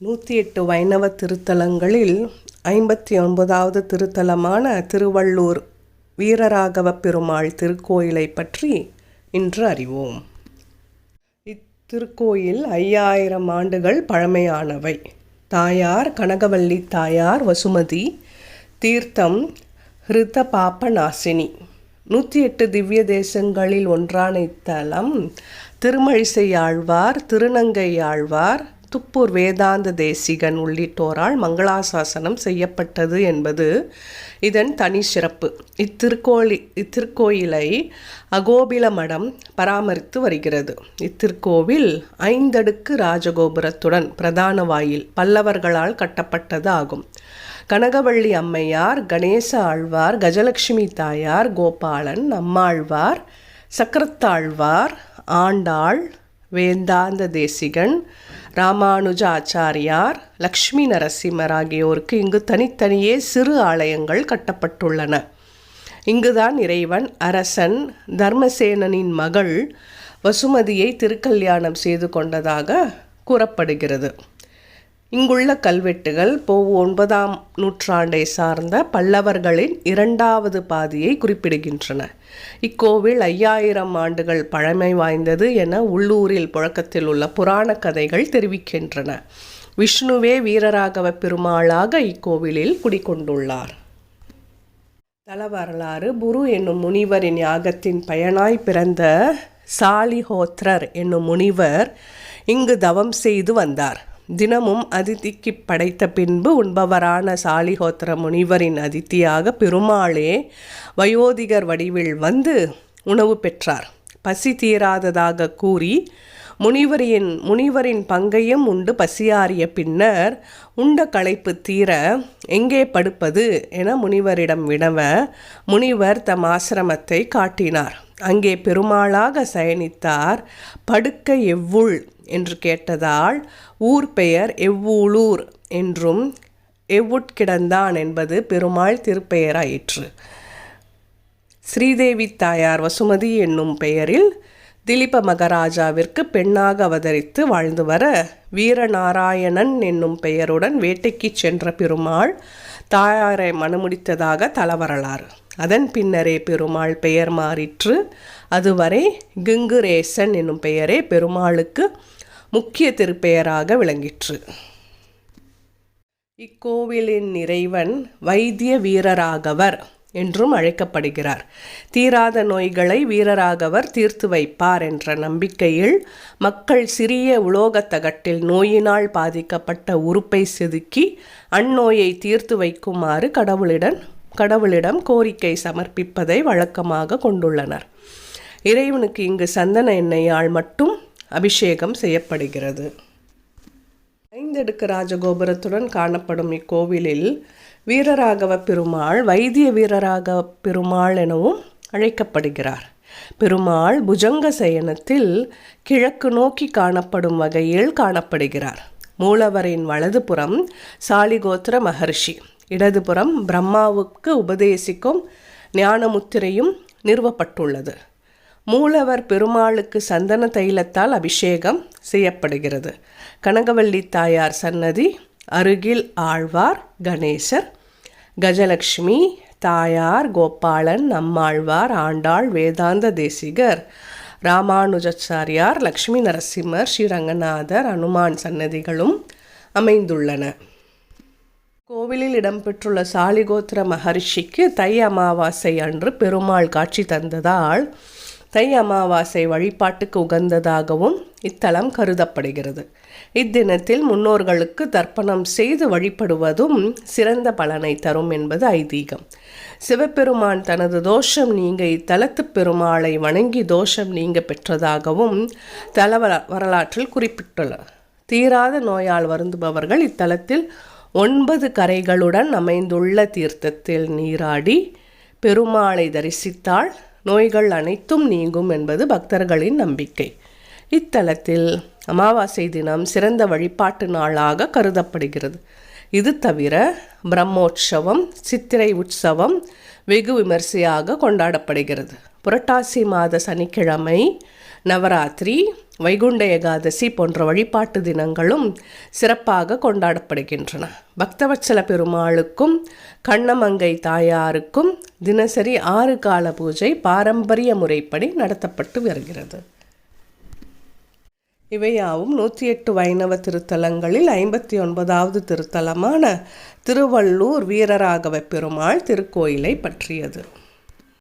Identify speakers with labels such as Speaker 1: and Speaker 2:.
Speaker 1: நூற்றி எட்டு வைணவ திருத்தலங்களில் ஐம்பத்தி ஒன்பதாவது திருத்தலமான திருவள்ளூர் வீரராகவ பெருமாள் திருக்கோயிலை பற்றி இன்று அறிவோம். இத்திருக்கோயில் ஐயாயிரம் ஆண்டுகள் பழமையானவை. தாயார் கனகவல்லி தாயார் வசுமதி தீர்த்தம் ஹிருத பாப்பநாசினி நூற்றி எட்டு திவ்ய தேசங்களில் ஒன்றான இத்தலம் திருமழிசை ஆழ்வார் திருநங்கை ஆழ்வார் துப்பூர் வேதாந்த தேசிகன் உள்ளிட்டோரால் மங்களாசாசனம் செய்யப்பட்டது என்பது இதன் தனி சிறப்பு. இத்திருக்கோளி இத்திருக்கோயிலை அகோபில மடம் பராமரித்து வருகிறது. இத்திருக்கோவில் ஐந்தடுக்கு ராஜகோபுரத்துடன் பிரதான வாயில் பல்லவர்களால் கட்டப்பட்டது ஆகும். கனகவள்ளி அம்மையார் கணேச ஆழ்வார் கஜலட்சுமி தாயார் கோபாலன் அம்மாழ்வார் சக்கரத்தாழ்வார் ஆண்டாள் வேந்தாந்த தேசிகன் ராமானுஜ ஆச்சாரியார் லக்ஷ்மி நரசிம்மர் ஆகியோருக்கு இங்கு தனித்தனியே சிறு ஆலயங்கள் கட்டப்பட்டுள்ளன. இங்குதான் இறைவன் அரசன் தர்மசேனனின் மகள் வசுமதியை திருக்கல்யாணம் செய்து கொண்டதாக கூறப்படுகிறது. இங்குள்ள கல்வெட்டுகள் போ ஒன்பதாம் நூற்றாண்டை சார்ந்த பல்லவர்களின் இரண்டாவது பாதியை குறிப்பிடுகின்றன. இக்கோவில் ஐயாயிரம் ஆண்டுகள் பழமை வாய்ந்தது என உள்ளூரில் புழக்கத்தில் உள்ள புராண கதைகள் தெரிவிக்கின்றன. விஷ்ணுவே வீரராகவ பெருமாளாக இக்கோவிலில் குடிகொண்டுள்ளார். தல வரலாறு குரு என்னும் முனிவரின் யாகத்தின் பயனாய் பிறந்த சாலிஹோத்ரர் என்னும் முனிவர் இங்கு தவம் செய்து வந்தார். தினமும் அதித்திக்கு படைத்த பின்பு உண்பவரான சாலிஹோத்திர முனிவரின் அதித்தியாக பெருமாளே வயோதிகர் வடிவில் வந்து உணவு பெற்றார். பசி தீராததாக கூறி முனிவரின் முனிவரின் பங்கையும் உண்டு பசியாறிய பின்னர் உண்ட களைப்பு தீர எங்கே படுப்பது என முனிவரிடம் வினவ முனிவர் தம் ஆசிரமத்தை காட்டினார். அங்கே பெருமாளாக சயனித்தார். படுக்க எவ்வுள் என்று கேட்டதால் ஊர் பெயர் எவ்வூளூர் என்றும் எவ்வுட்கிடந்தான் என்பது பெருமாள் திருப்பெயராயிற்று. ஸ்ரீதேவி தாயார் வசுமதி என்னும் பெயரில் திலீப மகராஜாவிற்கு பெண்ணாக அவதரித்து வாழ்ந்து வர வீரநாராயணன் என்னும் பெயருடன் வேட்டைக்கு சென்ற பெருமாள் தாயாரை மணமுடித்ததாக தலவரலாறு. அதன் பின்னரே பெருமாள் பெயர் மாறிற்று. அதுவரை கிங்குரேசன் என்னும் பெயரே பெருமாளுக்கு முக்கிய திருப்பெயராக விளங்கிற்று. இக்கோவிலின் இறைவன் வைத்திய வீரராகவர் என்றும் அழைக்கப்படுகிறார். தீராத நோய்களை வீரராகவர் தீர்த்து வைப்பார் என்ற நம்பிக்கையில் மக்கள் சிறிய உலோகத்தகட்டில் நோயினால் பாதிக்கப்பட்ட உறுப்பை செதுக்கி அந்நோயை தீர்த்து வைக்குமாறு கடவுளிடம் கடவுளிடம் கோரிக்கை சமர்ப்பிப்பதை வழக்கமாக கொண்டுள்ளனர். இறைவனுக்கு இங்கு சந்தன எண்ணெயால் மட்டும் அபிஷேகம் செய்யப்படுகிறது. ஐந்தடுக்கு ராஜகோபுரத்துடன் காணப்படும் இக்கோவிலில் வீரராகவ பெருமாள் வைத்திய வீரராகவ பெருமாள் எனவும் அழைக்கப்படுகிறார். பெருமாள் புஜங்க சயனத்தில் கிழக்கு நோக்கி காணப்படும் வகையில் காணப்படுகிறார். மூலவரின் வலதுபுறம் சாலிகோத்திர மகர்ஷி. இடதுபுறம் பிரம்மாவுக்கு உபதேசிக்கும் ஞானமுத்திரையும் நிறுவப்பட்டுள்ளது. மூலவர் பெருமாளுக்கு சந்தன தைலத்தால் அபிஷேகம் செய்யப்படுகிறது. கனகவல்லி தாயார் சன்னதி அருகில் ஆழ்வார் கணேசர் கஜலக்ஷ்மி தாயார் கோபாலன் நம்மாழ்வார் ஆண்டாள் வேதாந்த தேசிகர் ராமானுஜாச்சாரியார் லக்ஷ்மி நரசிம்மர் ஸ்ரீரங்கநாதர் அனுமான் சன்னதிகளும் அமைந்துள்ளன. கோவிலில் இடம்பெற்றுள்ள சாலிகோத்திர மகர்ஷிக்கு தை அமாவாசை அன்று பெருமாள் காட்சி தந்ததால் தை அமாவாசை வழிபாட்டுக்கு உகந்ததாகவும் இத்தலம் கருதப்படுகிறது. இத்தினத்தில் முன்னோர்களுக்கு தர்ப்பணம் செய்து வழிபடுவதும் சிறந்த பலனை தரும் என்பது ஐதீகம். சிவபெருமான் தனது தோஷம் நீங்க இத்தலத்து பெருமாளை வணங்கி தோஷம் நீங்க பெற்றதாகவும் தல வரலாற்றில் குறிப்பிட்டுள்ளார் தீராத நோயால் வருந்துபவர்கள் இத்தலத்தில் ஒன்பது கரைகளுடன் அமைந்துள்ள தீர்த்தத்தில் நீராடி பெருமாளை தரிசித்தால் நோய்கள் அனைத்தும் நீங்கும் என்பது பக்தர்களின் நம்பிக்கை. இத்தலத்தில் அமாவாசை தினம் சிறந்த வழிபாட்டு நாளாக கருதப்படுகிறது. இது தவிர பிரம்மோற்சவம் சித்திரை உற்சவம் வெகு விமரிசையாக கொண்டாடப்படுகிறது. புரட்டாசி மாத சனிக்கிழமை நவராத்திரி வைகுண்ட ஏகாதசி போன்ற வழிபாட்டு தினங்களும் சிறப்பாக கொண்டாடப்படுகின்றன. பக்தவச்சல பெருமாளுக்கும் கண்ணமங்கை தாயாருக்கும் தினசரி ஆறு கால பூஜை பாரம்பரிய முறைப்படி நடத்தப்பட்டு வருகிறது. இவையாவும் நூற்றி எட்டு வைணவ திருத்தலங்களில் ஐம்பத்தி ஒன்பதாவது திருத்தலமான திருவள்ளூர் வீரராகவ பெருமாள் திருக்கோயிலை பற்றியது.